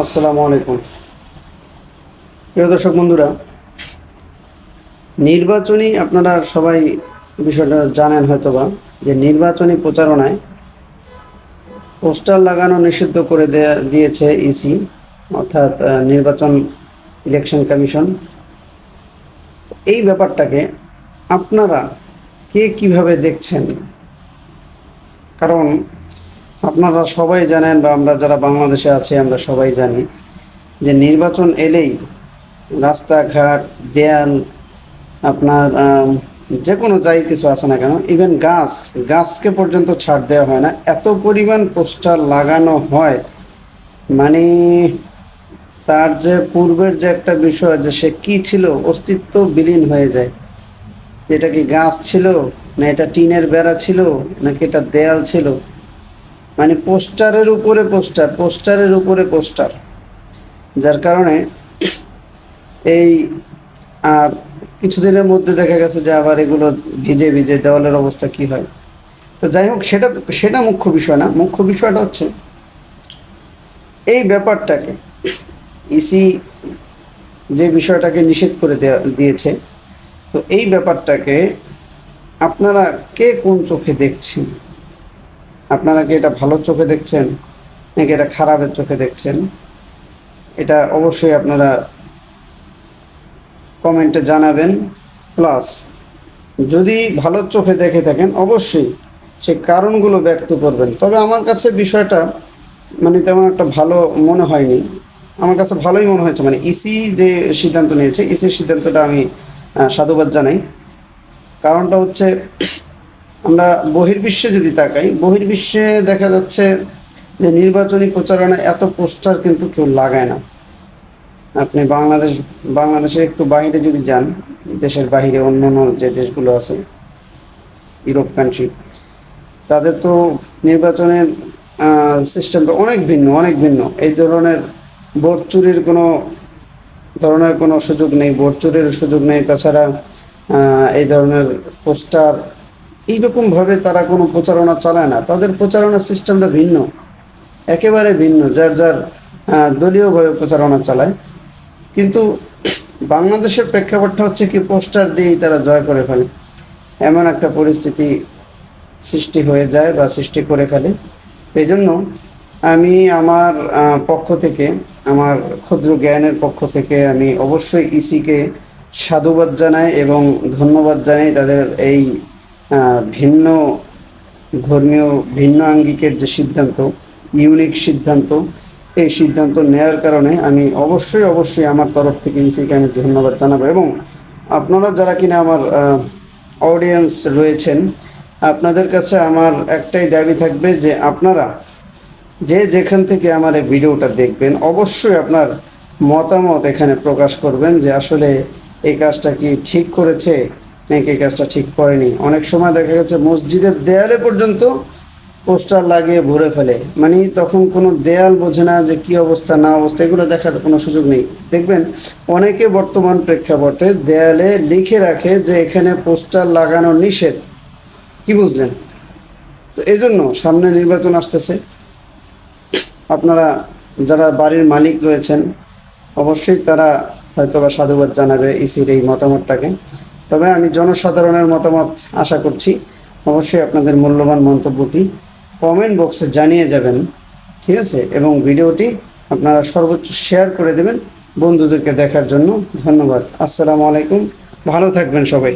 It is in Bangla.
আসসালামু আলাইকুম। প্রিয় দর্শক বন্ধুরা, নির্বাচনী আপনারা সবাই বিষয়টা জানেন হয়তোবা, যে নির্বাচনী প্রচারণায় পোস্টার লাগানো নিষিদ্ধ করে দেয়া, দিয়েছে ইসি, অর্থাৎ নির্বাচন ইলেকশন কমিশন। এই ব্যাপারটাকে আপনারা কে কীভাবে দেখছেন? কারণ আপনারা সবাই জানেন বা আমরা যারা বাংলাদেশে আছি, আমরা সবাই জানি যে নির্বাচন এলেই রাস্তাঘাট, দেয়াল, আপনার যে কোনো যাই কিছু আছে না কেন ইভেন গাছ, গাছকে পর্যন্ত ছাড় দেওয়া হয় না। এত পরিমাণ পোস্টার লাগানো হয়। মানে তার যে পূর্বের যে একটা বিষয় যে সে কি ছিল, অস্তিত্ব বিলীন হয়ে যায়। এটা কি গাছ ছিল, না এটা টিনের বেড়া ছিল, নাকি এটা দেয়াল ছিল? মানে পোস্টারের উপরে পোস্টার, পোস্টারের উপরে পোস্টার। যার কারণে এই আর কিছুদিনের মধ্যে দেখা গেছে যে আবার এগুলো ভিজে ভিজে দেওয়ালের অবস্থা কি হয়। তো যাই হোক, সেটা সেটা মুখ্য বিষয় না। মুখ্য বিষয়টা হচ্ছে এই ব্যাপারটাকে ইসি যে বিষয়টাকে নিষেধ করে দেয়া, দিয়েছে, তো এই ব্যাপারটাকে আপনারা কে কোন চোখে দেখছেন? আপনারা কি এটা ভালো চোখে দেখছেন নাকি এটা খারাপের চোখে দেখছেন? এটা অবশ্যই আপনারা কমেন্টে জানাবেন। প্লাস, যদি ভালো চোখে দেখে থাকেন, অবশ্যই সে কারণগুলো ব্যক্ত করবেন। তবে আমার কাছে বিষয়টা মানে তেমন একটা ভালো মনে হয়নি। আমার কাছে ভালোই মনে হয়েছে। মানে ইসি যে সিদ্ধান্ত নিয়েছে ইসির সিদ্ধান্তটা আমি সাধুবাদ জানাই। কারণটা হচ্ছে আমরা বহির্বিশ্বে যদি তাকাই, বহির্বিশ্বে দেখা যাচ্ছে যে নির্বাচনী প্রচারণা এত পোস্টার কিন্তু কেউ লাগায় না। আপনি বাংলাদেশ, বাংলাদেশের একটু বাইরে যদি যান, দেশের বাইরে অন্য অন্য যে দেশগুলো আছে, ইউরোপ কান্ট্রি তাদের তো নির্বাচনের সিস্টেমটা অনেক ভিন্ন অনেক ভিন্ন। এই ধরনের ভোট চুরির কোনো ধরনের কোনো সুযোগ নেই, ভোট চুরির সুযোগ নেই। তাছাড়া এই ধরনের পোস্টার এইরকমভাবে তারা কোনো প্রচারণা চালায় না। তাদের প্রচারণা সিস্টেমটা ভিন্ন। একেবারে ভিন্ন, যার যার দলীয়ভাবে প্রচারণা চালায়। কিন্তু বাংলাদেশের প্রেক্ষাপটটা হচ্ছে কি, পোস্টার দিয়েই তারা জয় করে ফেলে। এমন একটা পরিস্থিতি সৃষ্টি হয়ে যায় বা সৃষ্টি করে ফেলে। এই জন্য আমি আমার পক্ষ থেকে, আমার ক্ষুদ্র জ্ঞানের পক্ষ থেকে আমি অবশ্যই ইসিকে সাধুবাদ জানাই এবং ধন্যবাদ জানাই তাদের এই ভিন্ন ধর্মীয়, ভিন্ন আঙ্গিকের যে সিদ্ধান্ত ইউনিক সিদ্ধান্ত, এই সিদ্ধান্ত নেওয়ার কারণে আমি অবশ্যই অবশ্যই আমার তরফ থেকে ইসিকে আমি ধন্যবাদ জানাব। এবং আপনারা যারা কিনা আমার অডিয়েন্স রয়েছেন, আপনাদের কাছে আমার একটাই দাবি থাকবে যে আপনারা যে যেখান থেকে আমার এই ভিডিওটা দেখবেন, অবশ্যই আপনার মতামত এখানে প্রকাশ করবেন যে আসলে এই কাজটা কি ঠিক করেছে নাকি কাজটা ঠিক করেনি। অনেক সময় দেখা গেছে মসজিদের দেয়ালে পর্যন্ত পোস্টার লাগিয়ে ভরে ফেলে। মানে তখন কোনো দেয়াল বোঝে না যে কি অবস্থা, না অবস্থা, এগুলো দেখার কোনো সুযোগ নেই। দেখবেন, অনেকে বর্তমান প্রেক্ষাপটে দেয়ালে লিখে রাখে যে এখানে পোস্টার লাগানো নিষেধ। কি বুঝলেন? তো এই জন্য সামনে নির্বাচন আসতেছে। আপনারা যারা বাড়ির মালিক রয়েছেন, অবশ্যই তারা হয়তো বা সাধুবাদ জানাবে ইসির এই মতামতটাকে। তবে আমি জনসাধারণের মতামত আশা করছি অবশ্যই আপনাদের মূল্যবান মন্তব্যটি কমেন্ট বক্সে জানিয়ে যাবেন, ঠিক আছে? এবং ভিডিওটি আপনারা সর্বোচ্চ শেয়ার করে দেবেন বন্ধুদেরকে দেখার জন্য ধন্যবাদ। আসসালামু আলাইকুম, ভালো থাকবেন সবাই।